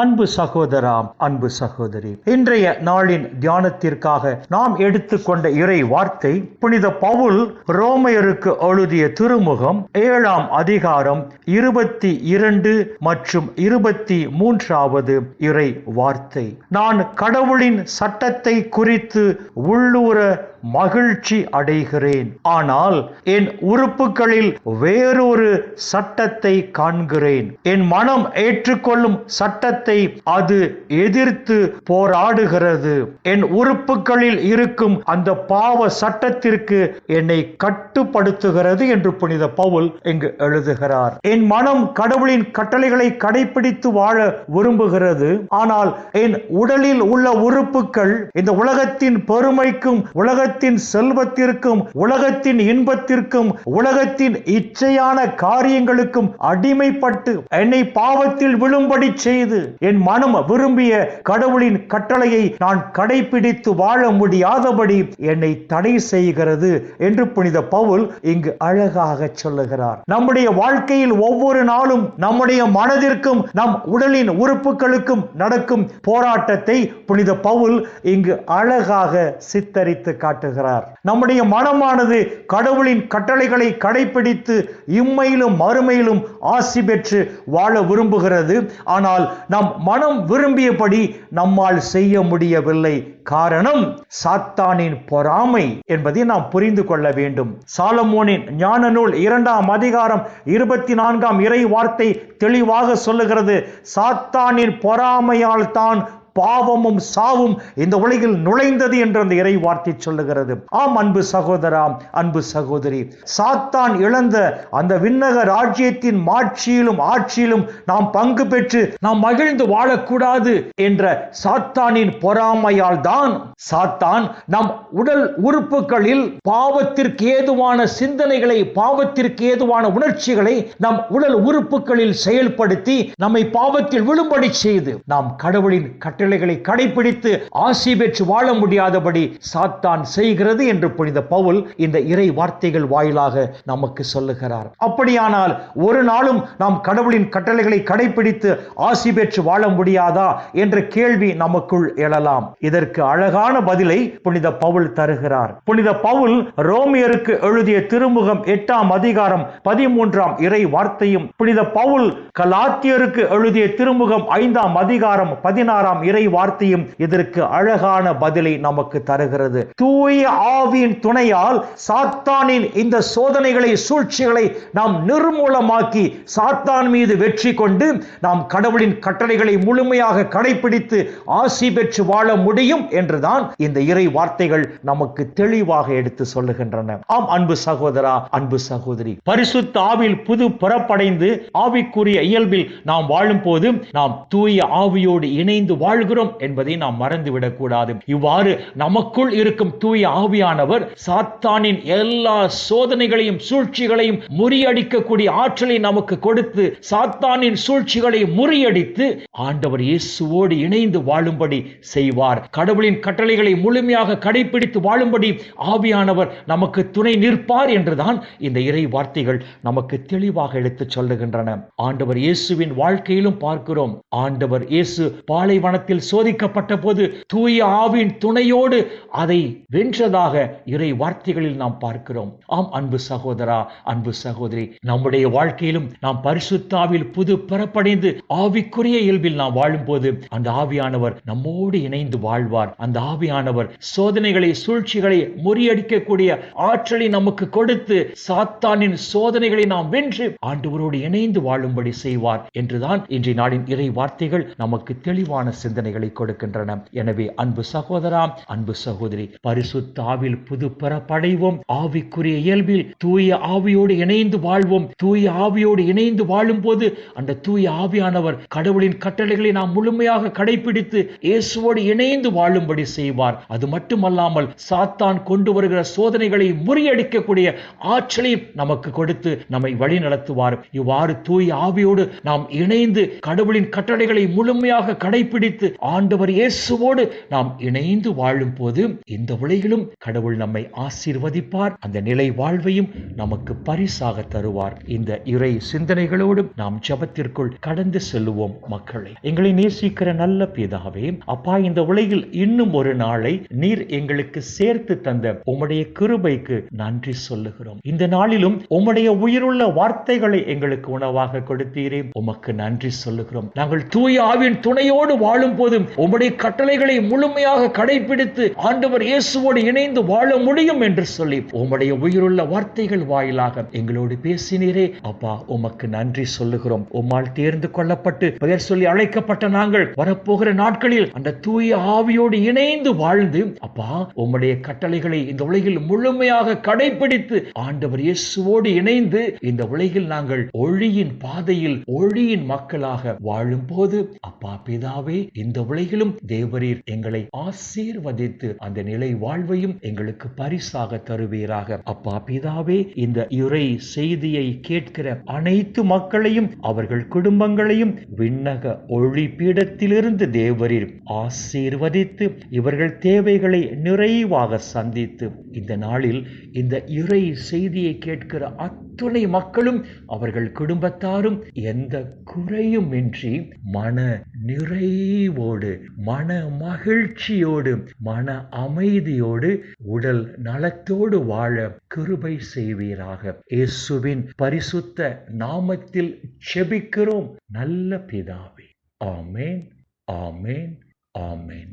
அன்பு சகோதரா அன்பு சகோதரி. இன்றைய நாளின் தியானத்திற்காக நாம் எடுத்துக்கொண்ட இறை வார்த்தை புனித பவுல் ரோமையருக்கு எழுதிய திருமுகம் ஏழாம் அதிகாரம் இருபத்தி இரண்டு மற்றும் இருபத்தி மூன்றாவது இறை வார்த்தை. நான் கடவுளின் சட்டத்தை குறித்து உள்ளூர மகிழ்ச்சி அடைகிறேன். ஆனால் என் உறுப்புகளில் வேறொரு சட்டத்தை காண்கிறேன். என் மனம் ஏற்றுக்கொள்ளும் சட்டத்தை அது எதிர்த்து போராடுகிறது. என் உறுப்புகளில் இருக்கும் அந்த பாவ சட்டத்திற்கு என்னை கட்டுப்படுத்துகிறது என்று புனித பவுல் இங்கு எழுதுகிறார். என் மனம் கடவுளின் கட்டளைகளை கடைபிடித்து வாழ விரும்புகிறது. ஆனால் என் உடலில் உள்ள உறுப்புகள் இந்த உலகத்தின் பெருமைக்கும் உலகத்தின் செல்வத்திற்கும் உலகத்தின் இன்பத்திற்கும் உலகத்தின் இச்சையான காரியங்களுக்கும் அடிமைப்பட்டு என்னை பாவத்தில் விழும்படி செய்து என் மனம் விரும்பிய கடவுளின் கட்டளையை நான் கடைபிடித்து வாழ முடியாதபடி என்னை தடை செய்கிறது என்று புனித பவுல் இங்கு அழகாக சொல்லுகிறார். நம்முடைய வாழ்க்கையில் ஒவ்வொரு நாளும் நம்முடைய மனதிற்கும் நம் உடலின் உறுப்புகளுக்கும் நடக்கும் போராட்டத்தை புனித பவுல் இங்கு அழகாக சித்தரித்து காட்டுகிறார். நம்முடைய மனமானது கடவுளின் கட்டளைகளை கடைபிடித்து இம்மையிலும் மறுமையிலும் ஆசி பெற்று வாழ விரும்புகிறது. ஆனால் நம் மனம் விரும்பியபடி நம்மால் செய்ய முடியவில்லை. காரணம் சாத்தானின் பொறாமை என்பதை நாம் புரிந்து கொள்ள வேண்டும். சாலமோனின் ஞான நூல் இரண்டாம் அதிகாரம் இருபத்தி நான்காம் இறை வார்த்தை தெளிவாக சொல்லுகிறது. சாத்தானின் பொறாமையால் தான் பாவமும் சாவும் இந்த உலகில் நுழைந்தது என்று அந்த இறை வார்த்தை சொல்லுகிறது. ஆம் அன்பு சகோதராம் அன்பு சகோதரி சாத்தான் இழந்த அந்த விண்ணக ராஜ்யத்தின் மாட்சியிலும் ஆட்சியிலும் நாம் பங்கு பெற்று நாம் மகிழ்ந்து வாழக்கூடாது என்ற சாத்தானின் பொறாமையால் தான் சாத்தான் நம் உடல் உறுப்புகளில் பாவத்திற்கு ஏதுவான சிந்தனைகளை பாவத்திற்கு ஏதுவான உணர்ச்சிகளை நம் உடல் உறுப்புகளில் செயல்படுத்தி நம்மை பாவத்தில் விழும்படி செய்து நாம் கடவுளின் கட்ட கட்டளைகளை கடைபிடித்து ஆசி பெற்று வாழ முடியாதபடி சாத்தான் செய்கிறது என்று புனித பவுல் இந்த இறை வார்த்தைகள் வாயிலாக நமக்கு சொல்லுகிறார். அப்படியானால் ஒரு நாளும் நாம் கடவுளின் கட்டளைகளை கடைபிடித்து ஆசி பெற்று வாழ முடியாதா என்ற கேள்வி நமக்குள் எழலாம். இதற்கு அழகான பதிலை புனித பவுல் தருகிறார். புனித பவுல் ரோமியருக்கு எழுதிய திருமுகம் எட்டாம் அதிகாரம் பதிமூன்றாம் இறை வார்த்தையும் புனித பவுல் கலாத்தியருக்கு எழுதிய திருமுகம் ஐந்தாம் அதிகாரம் பதினாறாம் இறை வார்த்தையும் இதற்கு அழகான பதிலை நமக்கு தருகிறது. தூய ஆவியின் துணையால் சாத்தானின் இந்த சோதனைகளை சூழ்ச்சிகளை நாம் நிர்மூலமாக்கி சாத்தான் மீது வெற்றி கொண்டு நாம் கடவுளின் கட்டளைகளை முழுமையாக கடைபிடித்து ஆசி பெற்று வாழ முடியும் என்றுதான் இந்த இறை வார்த்தைகள் நமக்கு தெளிவாக எடுத்து சொல்லுகின்றன. ஆம் அன்பு சகோதரா அன்பு சகோதரி. பரிசுத்த ஆவில் புது புறப்படைந்து ஆவிக்குரிய இயல்பில் நாம் வாழும் போது நாம் தூய ஆவியோடு இணைந்து வாழ வாழ்கிறோம் என்பதை நாம் மறந்துவிடக்கூடாது. இவ்வாறு நமக்குள் இருக்கும் தூய ஆவியானவர் சாத்தானின் எல்லா சோதனைகளையும் சூழ்ச்சிகளையும் முறியடிக்கக்கூடிய ஆற்றலை நமக்கு கொடுத்து சாத்தானின் சூழ்ச்சிகளை முறியடித்து ஆண்டவர் இயேசுவோடு இணைந்து வாழும்படி செய்வார். கடவுளின் கட்டளைகளை முழுமையாக கடைபிடித்து வாழும்படி ஆவியானவர் நமக்கு துணை நிற்பார் என்றுதான் இந்த இறை வார்த்தைகள் நமக்கு தெளிவாக எடுத்துச் சொல்லுகின்றன. ஆண்டவர் இயேசுவின் வாழ்க்கையிலும் பார்க்கிறோம். ஆண்டவர் இயேசு பாலைவனத்தில் சோதிக்கப்பட்ட போது தூய ஆவின் துணையோடு அதை வென்றதாக இறை வார்த்தைகளில் நாம் பார்க்கிறோம். ஆம் அன்பு சகோதரா அன்பு சகோதரி நம்முடைய வாழ்க்கையிலும் நாம் பரிசுத்தாவில் புது பிறப்படைந்து ஆவிக்குரிய இயல்பில் நாம் வாழும்போது அந்த ஆவியானவர் நம்மோடு இணைந்து வாழ்வார். அந்த ஆவியானவர் சோதனைகளை சூழ்ச்சிகளை முறியடிக்கக்கூடிய ஆற்றலை நமக்கு கொடுத்து சாத்தானின் சோதனைகளை நாம் வென்று ஆண்டவரோடு இணைந்து வாழும்படி செய்வார் என்றுதான் இன்றைய நாளின் இறை வார்த்தைகள் நமக்கு தெளிவான சிந்தனை சோதனைகளை கொடுக்கின்றன. எனவே அன்பு சகோதரா அன்பு சகோதரி பரிசுத்தாவில் புது பிறப்படைவோம் ஆவிக்குரிய இயல்பில் தூய ஆவியோடு இணைந்து வாழ்வோம். தூய ஆவியோடு இணைந்து வாழும் போது அந்த தூய ஆவியானவர் கடவுளின் கட்டளைகளை நாம் முழுமையாக கடைபிடித்து இயேசுவோடு இணைந்து வாழும்படி செய்வார். அது மட்டுமல்லாமல் சாத்தான் கொண்டு வருகிற சோதனைகளை முறியடிக்கக்கூடிய ஆற்றலையும் நமக்கு கொடுத்து நம்மை வழி நடத்துவார் இவ்வாறு தூய ஆவியோடு நாம் இணைந்து கடவுளின் கட்டளைகளை முழுமையாக கடைபிடித்து ஆண்டவர் இயேசுவோடு நாம் இணைந்து வாழும் போது இந்த உலகிலும் கடவுள் நம்மை ஆசீர்வதிப்பார். அந்த நிலை வாழ்வையும் நமக்கு பரிசாக தருவார். இந்த இறை சிந்தனைகளோடும் நாம் ஜபத்திற்குள் கடந்து செல்லுவோம் மக்களை. எங்களை நேசிக்கிற நல்ல பிதாவே அப்பா இந்த உலகில் இன்னும் ஒரு நாளை நீர் எங்களுக்கு சேர்த்து தந்த உம்முடைய கிருபைக்கு நன்றி சொல்லுகிறோம். இந்த நாளிலும் உம்முடைய உயிருள்ள வார்த்தைகளை எங்களுக்கு உணவாக கொடுத்தீரே. உமக்கு நன்றி சொல்லுகிறோம். நாங்கள் தூய ஆவின் துணையோடு வாழும் வாழும் போதும் உம்முடைய கட்டளைகளை முழுமையாக கடைபிடித்து ஆண்டவர் இயேசுவோடு இணைந்து வாழ முடியும் என்று சொல்லி உம்முடைய உயிருள்ள வார்த்தைகள் வாயிலாக எங்களோடு பேசினீரே. அப்பா உமக்கு நன்றி சொல்லுகிறோம். உம்மால் தேர்ந்து கொள்ளப்பட்டு பெயர் சொல்லி அழைக்கப்பட்ட நாங்கள் வரப்போகிற நாட்களில் அந்த தூய ஆவியோடு இணைந்து வாழ்ந்து அப்பா உம்முடைய கட்டளைகளை இந்த உலகில் முழுமையாக கடைபிடித்து ஆண்டவர் இயேசுவோடு இணைந்து இந்த உலகில் நாங்கள் ஒளியின் பாதையில் ஒளியின் மக்களாக வாழும் போது அப்பா பிதாவே இந்த உலகிலும் தேவரீர் எங்களை ஆசீர்வதித்து அந்த நிலை வாழ்வையும் எங்களுக்கு பரிசாக தருவீராக. அப்பா பிதாவே இந்த இறை செய்தியை கேட்கிற அனைத்து மக்களையும் அவர்கள் குடும்பங்களையும் விண்ணக ஒளி பீடத்திலிருந்து தேவரீர் ஆசீர்வதித்து இவர்கள் தேவைகளை நிறைவாக சந்தித்து இந்த நாளில் இந்த இறை செய்தியை கேட்கிற அத்துணை மக்களும் அவர்கள் குடும்பத்தாரும் எந்த குறையும் இன்றி மன நிறைவோடு மன மகிழ்ச்சியோடு மன அமைதியோடு உடல் நலத்தோடு வாழ கிருபை செய்வீராக. இயேசுவின் பரிசுத்த நாமத்தில் செபிக்கிறோம் நல்ல பிதாவே. ஆமேன் ஆமேன் ஆமேன்.